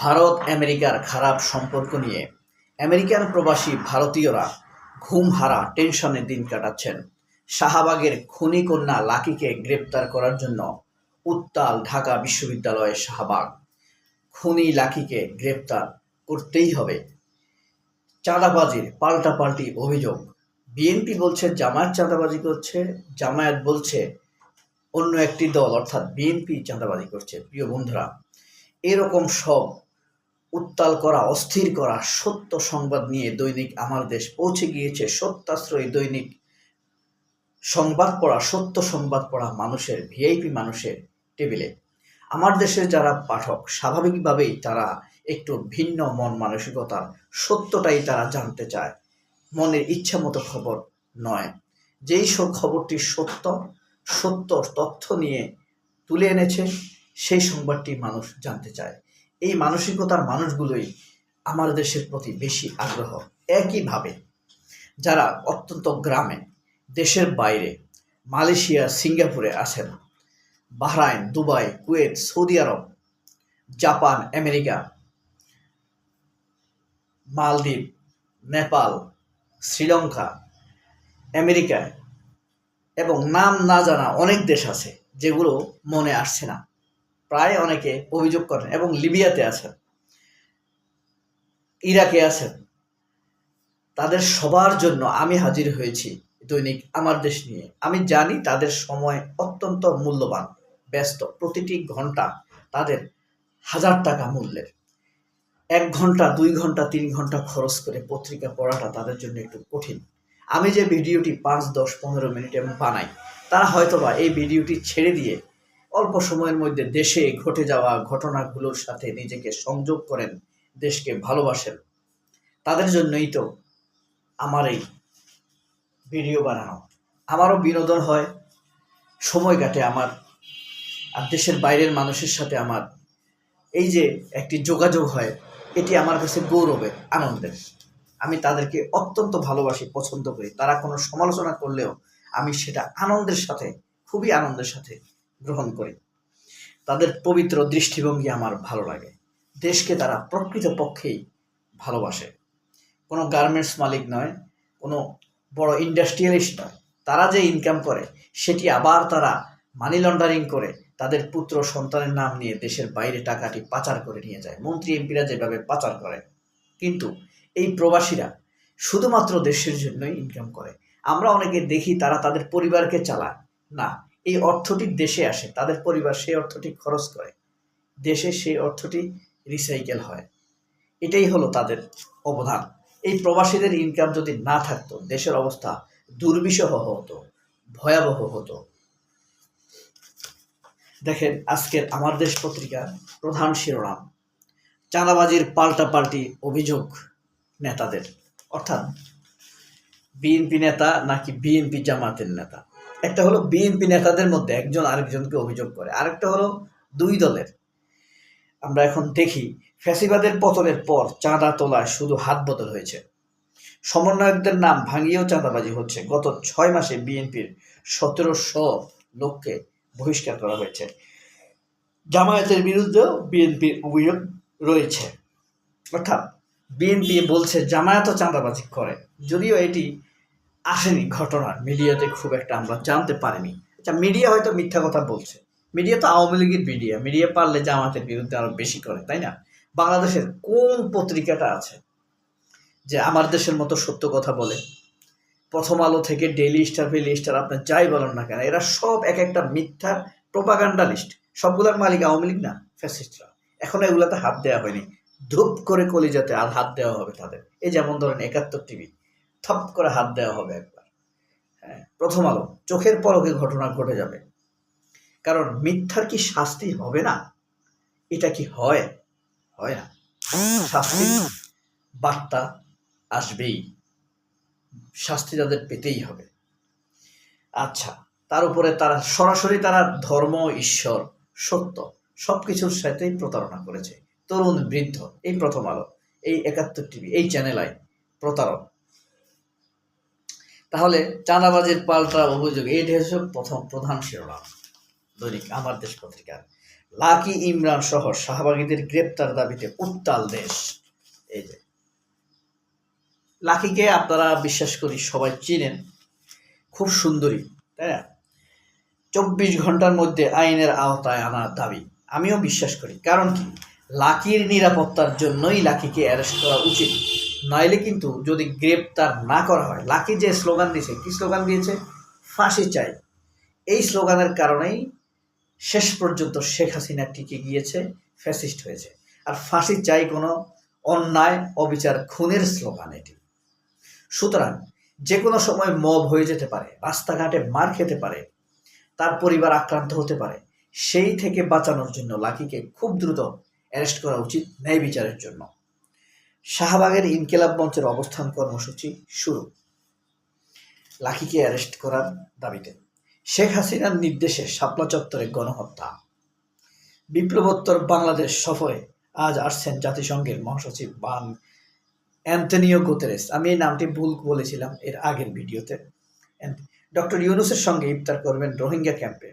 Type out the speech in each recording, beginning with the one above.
ভারত, আমেরিকার খারাপ সম্পর্ক নিয়ে। আমেরিকান প্রবাসী ভারতীয়রা ঘুম হারা টেনশনে দিন কাটাচ্ছেন। শাহবাগের খুনি কন্যা লাকিকে গ্রেপ্তার করার জন্য উত্তাল ঢাকা বিশ্ববিদ্যালয়ের শাহবাগ। খুনি লাকিকে গ্রেপ্তার করতেই হবে। চাঁদাবাজির পাল্টাপাল্টি অভিযোগ। বিএনপি বলছে, জামায়াত চাঁদাবাজি করছে, জামায়াত বলছে অন্য একটি দল, অর্থাৎ বিএনপি চাঁদাবাজি করছে। প্রিয় বন্ধুরা, এরকম সব উত্তাল করা, অস্থির করা সত্য সংবাদ নিয়ে দৈনিক আমার দেশ পৌঁছে গিয়েছে। সত্যাশ্রয়ী দৈনিক সংবাদ পড়া, সত্য সংবাদ পড়া মানুষের ভিআইপি মানুষের টেবিলে। আমার দেশের যারা পাঠক, স্বাভাবিকভাবেই তারা একটু ভিন্ন মন মানসিকতার, সত্যটাই তারা জানতে চায়। মনের ইচ্ছা মতো খবর নয়। যেই সব খবরটি সত্য সত্য তথ্য নিয়ে তুলে এনেছে, সেই সংবাদটি মানুষ জানতে চায়। এই মানসিকতার মানুষগুলোই আমার দেশের প্রতি বেশি আগ্রহ। একইভাবে যারা অত্যন্ত গ্রামে, দেশের বাইরে, মালয়েশিয়া, সিঙ্গাপুরে আছেন, Bahrain, Dubai, Kuwait, Saudi Arab, Japan, America, মালদ্বীপ, নেপাল, শ্রীলঙ্কা, আমেরিকা এবং নাম না জানা অনেক দেশ আছে যেগুলো মনে আসছে না। প্রায় অনেকে অভিযোগ করেন এবং লিবিয়াতে আছেন। ইরাকে আছেন। তাদের সবার জন্য আমি হাজির হয়েছি দৈনিক আমার দেশ নিয়ে। আমি জানি তাদের সময় অত্যন্ত মূল্যবান, ব্যস্ত, প্রতিটি ঘণ্টা তাদের হাজার টাকা মূল্যের। এক ঘণ্টা, দুই ঘণ্টা, তিন ঘণ্টা খরচ করে পত্রিকা পড়াটা তাদের জন্য একটু কঠিন। আমি যে ভিডিওটি পাঁচ, দশ, পনেরো মিনিট এবং বানাই, তারা হয়তোবা এই ভিডিওটি ছেড়ে দিয়ে অল্প সময়ের মধ্যে দেশে ঘটে যাওয়া ঘটনাগুলোর সাথে নিজেকে সংযোগ করেন, দেশকে ভালোবাসেন। তাদের জন্যই তো আমার এই ভিডিও বানানো। আমারও বিনোদন হয়, সময় কাটে আমার। আর দেশের বাইরের মানুষের সাথে আমার এই যে একটি যোগাযোগ হয়, এটি আমার কাছে গৌরবের আনন্দের। আমি তাদেরকে অত্যন্ত ভালোবাসি, পছন্দ করি। তারা কোনো সমালোচনা করলেও আমি সেটা আনন্দের সাথে, খুবই আনন্দের সাথে গ্রহণ করি। তাদের পবিত্র দৃষ্টিভঙ্গি আমার ভালো লাগে। দেশকে তারা প্রকৃতপক্ষেই ভালোবাসে। কোনো গার্মেন্টস মালিক নয়, কোনো বড় ইন্ডাস্ট্রিয়ালিস্ট নয়। তারা যে ইনকাম করে, সেটি আবার তারা মানি লন্ডারিং করে, তাদের পুত্র সন্তানের নাম নিয়ে দেশের বাইরে টাকাটি পাচার করে নিয়ে যায়। মন্ত্রী, এমপিরা যেভাবে পাচার করে। কিন্তু এই প্রবাসীরা শুধুমাত্র দেশের জন্যই ইনকাম করে। আমরা অনেকে দেখি তারা তাদের পরিবারকে চালায়। না এই অর্থটি দেশে আসে, তাদের পরিবার সেই অর্থটি খরচ করে। দেশে সেই অর্থটি রিসাইকেল হয়। এটাই হলো তাদের অবদান। এই প্রবাসীদের ইনকাম যদি না থাকতো, দেশের অবস্থা দুর্বিষহ হতো, ভয়াবহ হতো। দেখেন, আজকের আমার দেশ পত্রিকার প্রধান শিরোনাম, চাঁদাবাজির পাল্টাপাল্টি অভিযোগ নেতাদের। অর্থাৎ বিএনপি নেতা নাকি বিএনপি জামাতের নেতা? একটা হলো বিএনপি নেতাদের মধ্যে একজন আরেকজনকে অভিযোগ করে। আরেকটা হলো দুই দলের। আমরা এখন দেখি, ফ্যাসিবাদের পতনের পর চাঁদা তোলায় শুধু হাত বদল হয়েছে। সমন্বয়কদের নাম ভাঙিয়েও চাঁদাবাজি হচ্ছে। গত ছয় মাসে বিএনপির সতেরোশো লোককে বহিষ্কার করা হয়েছে। জামায়াতের বিরুদ্ধেও বিএনপির অভিযোগ রয়েছে। অর্থাৎ বিএনপি বলছে জামায়াতও চাঁদাবাজি করে। যদিও এটি আসেনি ঘটনা মিডিয়াতে খুব একটা আমরা জানতে পারিনি। আচ্ছা মিডিয়া হয়তো মিথ্যা কথা বলছে। মিডিয়া তো আওয়ামী লীগের মিডিয়া। মিডিয়া পারলে জামাতের বিরুদ্ধে আরও বেশি করে, তাই না? বাংলাদেশের কোন পত্রিকাটা আছে যে আমার দেশের মতো সত্য কথা বলে? প্রথম আলো থেকে ডেইলি স্টার ফেলি স্টার আপনার যাই বলেন না কেন, এরা সব এক একটা মিথ্যা প্রোপাগান্ডা লিস্ট সবগুলোর মালিক আওয়ামী লীগ না ফ্যাসিস্টরা এখন এগুলাতে হাত দেওয়া হয়নি। ধূপ করে কলিজাতে আর হাত দেওয়া হবে তাদের। এই যেমন ধরেন একাত্তর টিভি। থপ করে হাত দেওয়া হবে একবার। হ্যাঁ প্রথম আলো, চোখের পলকে ঘটনা ঘটে যাবে। কারণ মিথ্যার কি শাস্তি হবে না? এটা কি হয়? হয় না। শাস্তি বার্তা আসবেই। শাস্তি তাদের পেতেই হবে। আচ্ছা তার উপরে তারা সরাসরি তারা ধর্ম, ঈশ্বর, সত্য সবকিছুর সাথেই প্রতারণা করেছে। তরুণ বৃদ্ধ, এই প্রথম আলো, এই একাত্তর টিভি, এই চ্যানেল আই, প্রতারক। তাহলে চাঁদাবাজির পাল্টা অভিযোগ, এইটা হচ্ছে প্রথম, প্রধান শিরোনাম দৈনিক আমার দেশ পত্রিকার লাকি ইমরান সহ শাহবাগীদের গ্রেপ্তার দাবিতে উত্তাল দেশ। এই যে। লাকিকে আপনারা বিশ্বাস করি সবাই চিনেন। খুব সুন্দরী, তাই না? চব্বিশ ঘণ্টার মধ্যে আইনের আওতায় আনার দাবি। আমিও বিশ্বাস করি। কারণ কি? লাকির নিরাপত্তার জন্যই লাকিকে অ্যারেস্ট করা উচিত। নইলে কিন্তু যদি গ্রেপ্তার না করা হয়, লাকি যে স্লোগান দিয়েছে, কি স্লোগান দিয়েছে? ফাঁসি চাই। এই স্লোগানের কারণেই শেষ পর্যন্ত শেখ হাসিনা টিকে গিয়েছে, ফ্যাসিস্ট হয়েছে। আর ফাঁসি চাই কোনো অন্যায়, অবিচার, খুনের স্লোগান এটি। সুতরাং যে কোনো সময় মব হয়ে যেতে পারে, রাস্তাঘাটে মার খেতে পারে, তার পরিবার আক্রান্ত হতে পারে, সেই থেকে বাঁচানোর জন্য লাকিকে খুব দ্রুত অ্যারেস্ট করা উচিত ন্যায় বিচারের জন্য। শাহবাগের ইনকেলাব মঞ্চের অবস্থান কর্মসূচি শুরু। লাকিকে অ্যারেস্ট করার দাবিতে শেখ হাসিনার নির্দেশে শাপলা চত্বরে গণহত্যা। বিপ্লবোত্তর বাংলাদেশ সফরে আজ আসছেন জাতিসংঘের মহাসচিব বান অ্যান্টনিও গুতেরেস। আমি এই নামটি ভুল বলেছিলাম এর আগের ভিডিওতে। ডক্টর ইউনুসের সঙ্গে ইফতার করবেন রোহিঙ্গা ক্যাম্পে।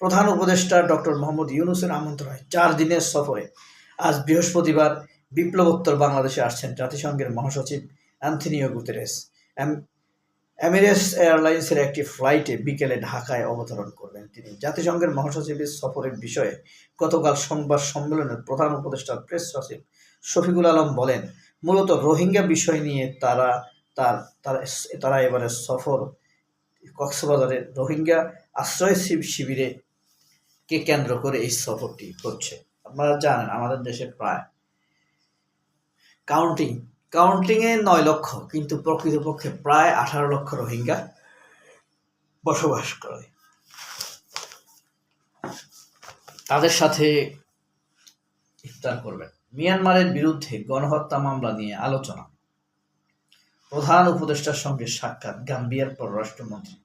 প্রধান উপদেষ্টা ডক্টর মোহাম্মদ ইউনুসের আমন্ত্রণে চার দিনের সফরে আজ বৃহস্পতিবার বিপ্লবোত্তর বাংলাদেশে আসছেন জাতিসংঘের মহাসচিব অ্যান্থনিও গুতেরেস। এম- এমিরেটস এয়ারলাইন্সের একটি ফ্লাইটে বিকেলে ঢাকায় অবতরণ করবেন তিনি। জাতিসংঘের মহাসচিবের সফরের বিষয়ে গতকাল সংবাদ সম্মেলনের প্রধান উপদেষ্টা প্রেস সচিব শফিকুল আলম বলেন, মূলত রোহিঙ্গা বিষয় নিয়ে তারা, তার তার এবারে সফর কক্সবাজারের রোহিঙ্গা আশ্রয় শিব- শিবিরে কে কেন্দ্র করে এই সফরটি করছে আপনারা জানেন, আমাদের দেশে প্রায় কাউন্টিং কাউন্টিংয়ে নয় লক্ষ, কিন্তু প্রকৃতপক্ষে প্রায় আঠারো লক্ষ রোহিঙ্গা বসবাস করে। তাদের সাথে ইফতার করবেন। মিয়ানমারের বিরুদ্ধে গণহত্যা মামলা নিয়ে আলোচনা। প্রধান উপদেষ্টার সঙ্গে সাক্ষাৎ গাম্বিয়ার পররাষ্ট্রমন্ত্রী।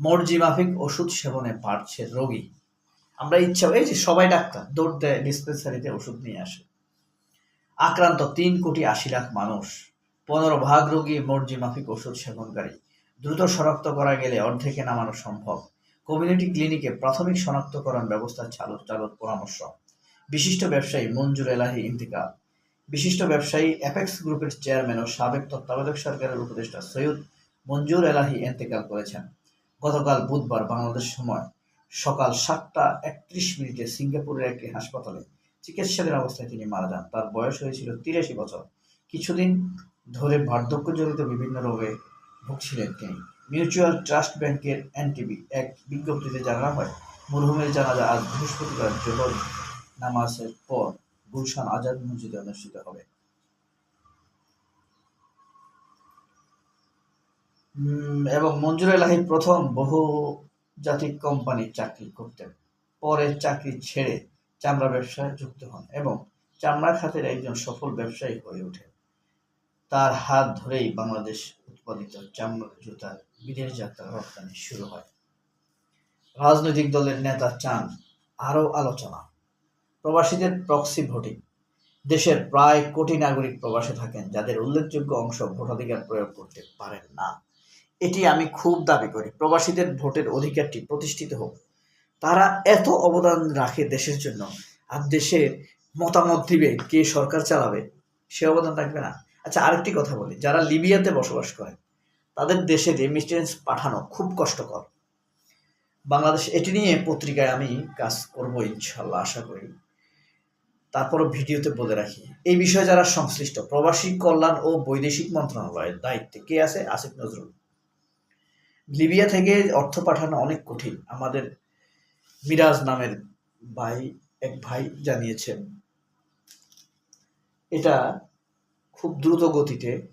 মর্জি মাফিক ওষুধ সেবনে পারছে রোগী। আমরা ইচ্ছা, এই যে সবাই ডাক্তার, দৌড় দেয় ডিসপেন্সারিতে ওষুধ নিয়ে আসে। আক্রান্ত তিন কোটি আশি লাখ মানুষ। পনেরো ভাগ রোগী মর্জি মাফিক ওষুধ সেবনকারী। দ্রুত শনাক্ত করা গেলে অর্ধেকে নামানো সম্ভব। কমিউনিটি ক্লিনিকে প্রাথমিক শনাক্তকরণ ব্যবস্থা চালু, চালুর পরামর্শ। বিশিষ্ট ব্যবসায়ী মঞ্জুর এলাহি ইন্তিকাল। বিশিষ্ট ব্যবসায়ী অ্যাপেক্স গ্রুপের চেয়ারম্যান ও সাবেক তত্ত্বাবধায়ক সরকারের উপদেষ্টা সৈয়দ মঞ্জুর এলাহি ইন্তেকাল করেছেন। গতকাল বুধবার বাংলাদেশ সময় সকাল সাতটা একত্রিশ মিনিটে সিঙ্গাপুরের একটি হাসপাতালে চিকিৎসাধীন অবস্থায় তিনি মারা যান। তার বয়স হয়েছিল তিরাশি বছর। কিছুদিন ধরে বার্ধক্যজনিত বিভিন্ন রোগে ভুগছিলেন তিনি। মিউচুয়াল ট্রাস্ট ব্যাংকের এনটিবি এক বিজ্ঞপ্তিতে জানানো হয় মরহুমের জানাজা আজ বৃহস্পতিবার জোহর নামাজের পর গুলশান আজাদ মসজিদে অনুষ্ঠিত হবে। এবং মঞ্জুর এলাহি প্রথম বহু জাতিক কোম্পানির চাকরি করতেন। পরে চাকরি ছেড়ে চামড়া ব্যবসায় যুক্ত হন এবং চামড়া খাতের একজন সফল ব্যবসায়ী হয়ে ওঠেন। তার হাত ধরেই বাংলাদেশ উৎপাদিত চামড়ার জুতার বিদেশ যাত্রা রপ্তানি শুরু হয়। রাজনৈতিক দলের নেতা চান আরও আলোচনা। প্রবাসীদের প্রক্সি ভোটিং দেশের প্রায় কোটি নাগরিক প্রবাসে থাকেন যাদের উল্লেখযোগ্য অংশ ভোটাধিকার প্রয়োগ করতে পারেন না। এটি আমি খুব দাবি করি। প্রবাসীদের ভোটের অধিকারটি প্রতিষ্ঠিত হোক। তারা এত অবদান রাখে দেশের জন্য। আর দেশের মতামত দিবে, কে সরকার চালাবে, সে অবদান রাখবে না। আচ্ছা আরেকটি কথা বলি। যারা লিবিয়াতে বসবাস করেন তাদের দেশে রেমিটেন্স পাঠানো খুব কষ্টকর। বাংলাদেশ এটি নিয়ে পত্রিকায় আমি কাজ করব ইনশাল্লাহ আশা করি। তারপরও ভিডিওতে বলে রাখি, এই বিষয়ে যারা সংশ্লিষ্ট, প্রবাসী কল্যাণ ও বৈদেশিক মন্ত্রণালয়ের দায়িত্বে কে আছে? আসিফ নজরুল। লিবিয়া থেকে অর্থ পাঠানো অনেক কঠিন। আমাদের মিরাজ নামের ভাই, এক ভাই জানিয়েছেন। এটা খুব দ্রুত গতিতে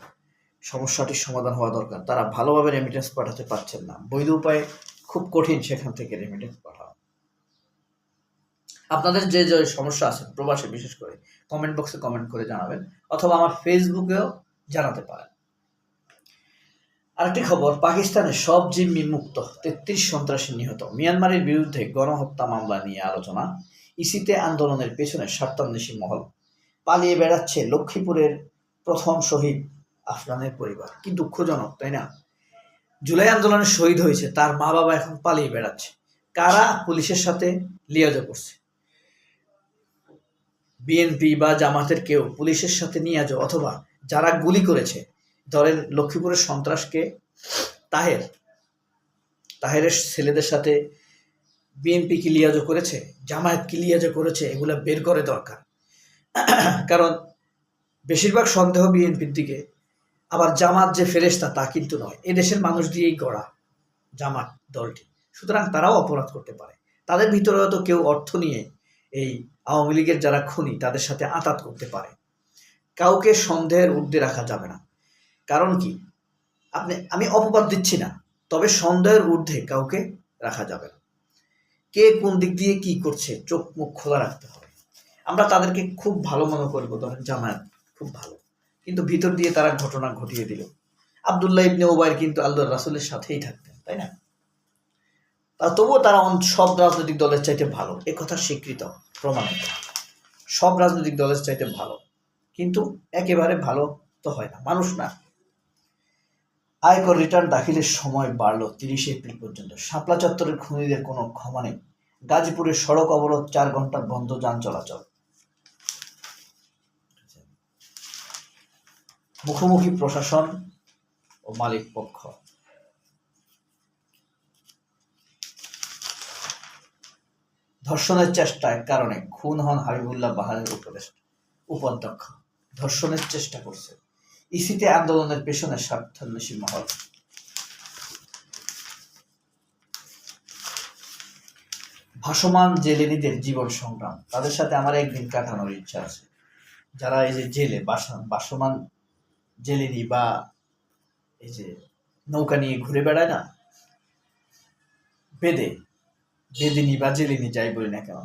সমস্যাটির সমাধান হওয়া দরকার। তারা ভালোভাবে রেমিটেন্স পাঠাতে পারছেন না। বৈধ উপায়ে খুব কঠিন সেখান থেকে রেমিটেন্স পাঠানো আপনাদের যে যে সমস্যা আছে, প্রবাসে বিশেষ করে কমেন্ট বক্সে কমেন্ট করে জানাবেন, অথবা আমার ফেসবুকেও জানাতে পারেন। আরেকটি খবর, পাকিস্তানে সব জিম্মি মুক্ত, তেত্রিশ সন্ত্রাসী নিহত। মিয়ানমারের বিরুদ্ধে গণহত্যা মামলা নিয়ে আলোচনা। ইসিতে আন্দোলনের পেছনে স্বার্থান্বেষী মহল। পালিয়ে বেড়াচ্ছে লক্ষ্মীপুরের প্রথম শহীদ আফগানের পরিবার। কি দুঃখজনক, তাই না? জুলাই আন্দোলনে শহীদ হয়েছে, তার মা বাবা এখন পালিয়ে বেড়াচ্ছে। কারা পুলিশের সাথে লিয়াজা করছে বিএনপি বা জামাতের কেউ পুলিশের সাথে নিয়ে অথবা যারা গুলি করেছে ধরেন লক্ষ্মীপুরের সন্ত্রাসকে তাহের, তাহেরের ছেলেদের সাথে বিএনপি কি লিয়াজো করেছে জামায়াত কি লিয়াজো করেছে, এগুলো বের করে দরকার। কারণ বেশিরভাগ সন্দেহ বিএনপির দিকে, আবার জামাত যে ফেরেস্তা তা কিন্তু নয়। এদেশের মানুষ দিয়েই গড়া জামাত দলটি। সুতরাং তারাও অপরাধ করতে পারে। তাদের ভিতরে হয়তো কেউ অর্থ নিয়ে এই আওয়ামী লীগের যারা খুনি, তাদের সাথে আতাত করতে পারে। কাউকে সন্দেহের ঊর্ধ্বে রাখা যাবে না। কারণ কি? আপনি, আমি অপবাদ দিচ্ছি না, তবে সন্দেহের ঊর্ধ্বে কাউকে রাখা যাবে না। কে কোন দিক দিয়ে কি করছে, চোখ মুখ খোলা রাখতে হবে। আমরা তাদেরকে খুব ভালো মনে করব, ধরেন জামায়াত খুব ভালো। কিন্তু ভিতর দিয়ে তারা ঘটনা ঘটিয়ে দিল। আবদুল্লাহ ইবনে ওবায়ের কিন্তু আল্লাহ রাসুলের সাথেই থাকতেন, তাই না? তা তবুও তারা সব রাজনৈতিক দলের চাইতে ভালো। এ কথা স্বীকৃত, প্রমাণিত। সব রাজনৈতিক দলের চাইতে ভালো। কিন্তু একেবারে ভালো তো হয় না। মানুষ না। আয়কর রিটার্ন দাখিলের সময় বাড়লো তিরিশে এপ্রিল পর্যন্ত। শাপলা চত্বরের খুনিদের কোনো ক্ষমা নেই। গাজীপুরের সড়ক অবরোধ, চার ঘণ্টা বন্ধ, যান চলাচল। মুখোমুখি প্রশাসন ও মালিক পক্ষ। ধর্ষণের চেষ্টার কারণে, খুন হন হাবিবুল্লাহ বাহারের উপদেশ উপাধ্যক্ষ। ধর্ষণের চেষ্টা করছে। ইসিতে আন্দোলনের পেছনে স্বার্থান্বেষী মহল। ভাসমান জেলেরিদের জীবন সংগ্রাম, তাদের সাথে আমার একদিন কাটানোর ইচ্ছা আছে। যারা এই যে জেলে, বাসা বাসমান জেলেরি বা এই যে নৌকা নিয়ে ঘুরে বেড়ায় না, বেদে, বেদিনী বা জেলিনী যাই বলি না কেন,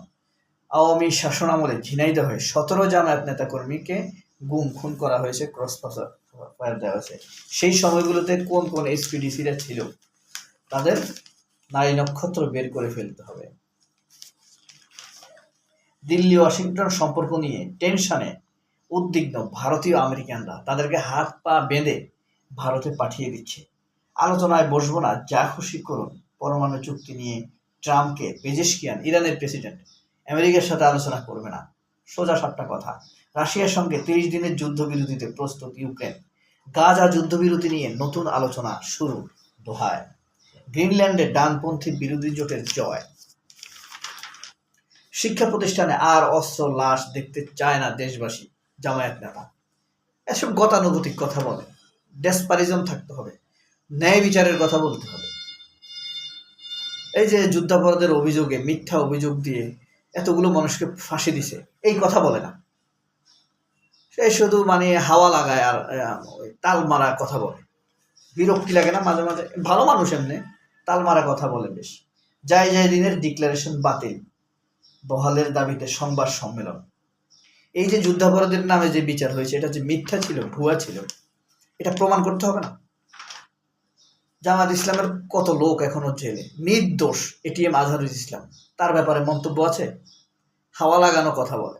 আওয়ামী শাসন আমলে ঝিনাইদহ হয়ে সতেরো জামায়াত নেতা কর্মীকে গুম, খুন করা হয়েছে ক্রস ফায়ার দেওয়া হয়েছে। সেই সময়গুলোতে কোন কোন এসপিডিসিরা ছিল? তাদের নারী নক্ষত্র বের করে ফেলতে হবে। দিল্লি, ওয়াশিংটন সম্পর্ক নিয়ে টেনশনে উদ্বিগ্ন ভারতীয় আমেরিকানরা। তাদেরকে হাত পা বেঁধে ভারতে পাঠিয়ে দিচ্ছে। আলোচনায় বসবো না, যা খুশি করুন। পরমাণু চুক্তি নিয়ে ট্রাম্পকে পেজেশকিয়ান, ইরানের প্রেসিডেন্ট, আমেরিকার সাথে আলোচনা করবে না। সোজা সাতটা কথা। রাশিয়ার সঙ্গে তিরিশ দিনের যুদ্ধবিরতিতে প্রস্তুত ইউক্রেন। গাজা যুদ্ধবিরতি নিয়ে নতুন আলোচনা শুরু দোহায়। গ্রিনল্যান্ডে ডানপন্থী বিরোধী জোটের জয়। শিক্ষা প্রতিষ্ঠানে আর অস্ত্র লাশ দেখতে চায় না দেশবাসী, জামায়াত নেতা। এসব গতানুগতিক কথা বলে। ডেসপারিজম থাকতে হবে। ন্যায় বিচারের কথা বলতে হবে। এই যে যুদ্ধাপরাধের অভিযোগে, মিথ্যা অভিযোগ দিয়ে এতগুলো মানুষকে ফাঁসি দিছে, এই কথা বলে না। সে শুধু মানে হাওয়া লাগায় আর তাল মারা কথা বলে। বিরক্তি লাগে না মাঝে মাঝে। ভালো মানুষ এমনি, তাল মারা কথা বলে বেশ। যাই যাই দিনের ডিক্লারেশন বাতিল। বহালের দাবিতে সংবাদ সম্মেলন। এই যে যুদ্ধাপরাধের নামে যে বিচার হয়েছে, এটা যে মিথ্যা ছিল, ভুয়া ছিল, এটা প্রমাণ করতে হবে না? জামাত ইসলামের কত লোক এখনও জেলে? নির্দোষ এটিএম আজহারুল ইসলাম। তার ব্যাপারে মন্তব্য আছে? হাওয়া লাগানো কথা বলে।